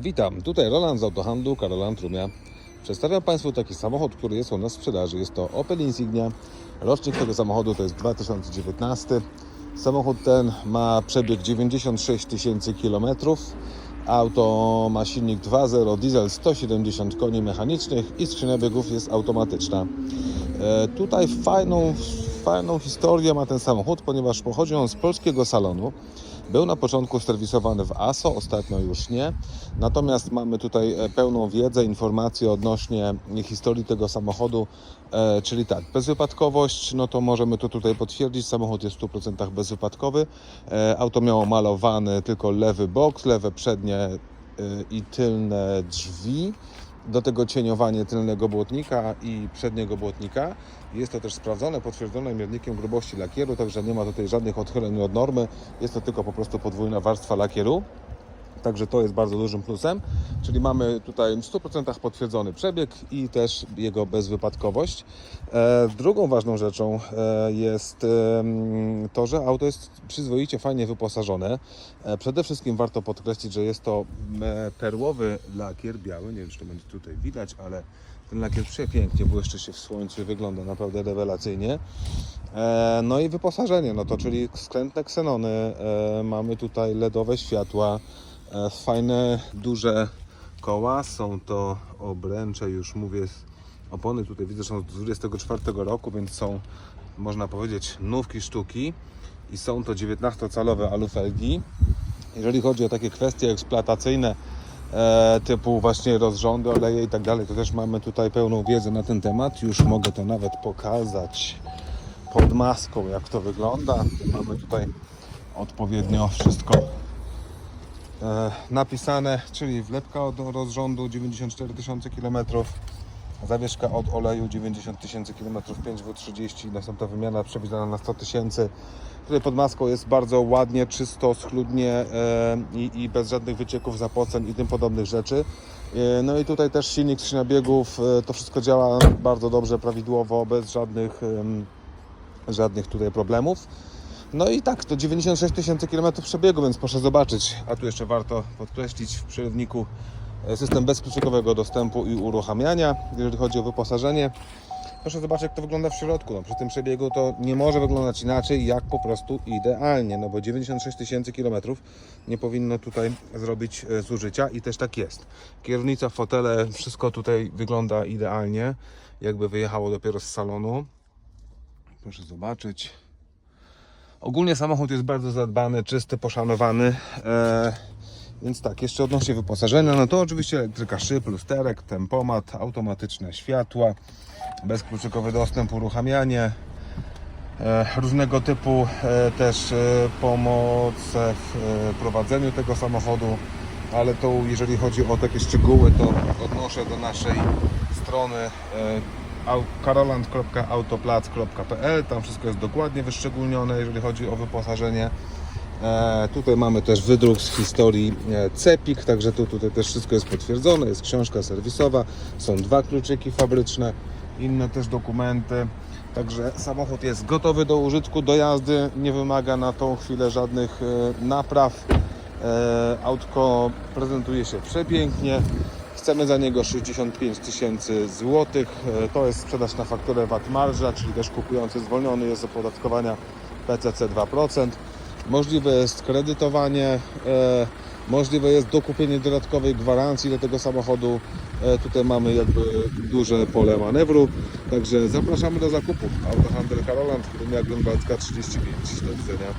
Witam, tutaj Roland z autohandlu Karolan Trumia. Przedstawiam Państwu taki samochód, który jest u nas w sprzedaży. Jest to Opel Insignia. Rocznik tego samochodu to jest 2019. Samochód ten ma przebieg 96 tysięcy kilometrów. Auto ma silnik 2.0 diesel 170 koni mechanicznych i skrzynia biegów jest automatyczna. E, tutaj fajną, fajną historię ma ten samochód, ponieważ pochodzi on z polskiego salonu. Był na początku serwisowany w ASO, ostatnio już nie. Natomiast mamy tutaj e, pełną wiedzę, informacje odnośnie historii tego samochodu, e, czyli tak, bezwypadkowość, no to możemy to tutaj potwierdzić, samochód jest w 100% bezwypadkowy. E, Auto miało malowany tylko lewy boks, lewe przednie i tylne drzwi do tego cieniowanie tylnego błotnika i przedniego błotnika. Jest to też sprawdzone, potwierdzone miernikiem grubości lakieru, także nie ma tutaj żadnych odchyleń od normy. Jest to tylko po prostu podwójna warstwa lakieru. Także to jest bardzo dużym plusem, czyli mamy tutaj w 100% potwierdzony przebieg i też jego bezwypadkowość. E, drugą ważną rzeczą e, jest to, że auto jest przyzwoicie fajnie wyposażone. E, przede wszystkim warto podkreślić, że jest to perłowy lakier biały, nie wiem czy to będzie tutaj widać, ale ten lakier przepięknie błyszczy się w słońcu i wygląda naprawdę rewelacyjnie. No i wyposażenie, no to czyli skrętne ksenony, mamy tutaj LEDowe światła, fajne, duże koła, są to obręcze, już mówię, opony tutaj widzę, są z 24 roku, więc są, można powiedzieć, nówki sztuki i są to 19-calowe alufelgi. Jeżeli chodzi o takie kwestie eksploatacyjne, e, typu właśnie rozrządy, oleje i tak dalej, to też mamy tutaj pełną wiedzę na ten temat. Już mogę to nawet pokazać pod maską, jak to wygląda. Mamy tutaj odpowiednio wszystko e, napisane, czyli wlepka od rozrządu 94 tysiące km, zawieszka od oleju 90 tysięcy km 5W30, następna wymiana przewidziana na 100 tysięcy. Tutaj pod maską jest bardzo ładnie, czysto, schludnie e, i, i bez żadnych wycieków, zapoceń i tym podobnych rzeczy. E, No i tutaj też silnik skrzynia biegów, e, to wszystko działa bardzo dobrze, prawidłowo, bez żadnych, żadnych tutaj problemów. No i tak, to 96 tysięcy km przebiegu, więc proszę zobaczyć. A tu jeszcze warto podkreślić w przerywniku e, system bezkluczykowego dostępu i uruchamiania, jeżeli chodzi o wyposażenie. Proszę zobaczyć, jak to wygląda w środku. No, przy tym przebiegu to nie może wyglądać inaczej, jak po prostu idealnie, no bo 96 tysięcy kilometrów nie powinno tutaj zrobić e, zużycia i też tak jest. Kierownica, fotele, wszystko tutaj wygląda idealnie, jakby wyjechało dopiero z salonu. Proszę zobaczyć. Ogólnie samochód jest bardzo zadbany, czysty, poszanowany. E, więc tak, jeszcze odnośnie wyposażenia, no to oczywiście elektryka szyb, lusterek, tempomat, automatyczne światła, bezkluczykowy dostęp, uruchamianie, e, różnego typu e, też e, pomoce w e, prowadzeniu tego samochodu, ale to jeżeli chodzi o takie szczegóły, to odnoszę do naszej strony e, karoland.autoplac.pl tam wszystko jest dokładnie wyszczególnione, jeżeli chodzi o wyposażenie. E, tutaj mamy też wydruk z historii e, CEPIK, także tu tutaj też wszystko jest potwierdzone, jest książka serwisowa, są dwa kluczyki fabryczne, inne też dokumenty. Także samochód jest gotowy do użytku, do jazdy, nie wymaga na tą chwilę żadnych e, napraw. E, Autko prezentuje się przepięknie. Chcemy za niego 65 tysięcy złotych. E, To jest sprzedaż na fakturę VAT marża, czyli też kupujący zwolniony jest z opodatkowania PCC 2%. Możliwe jest kredytowanie, e, możliwe jest dokupienie dodatkowej gwarancji do tego samochodu. E, Tutaj mamy jakby duże pole manewru. Także zapraszamy do zakupu. Autohandel Karoland, Grunwaldzka 35. Do widzenia.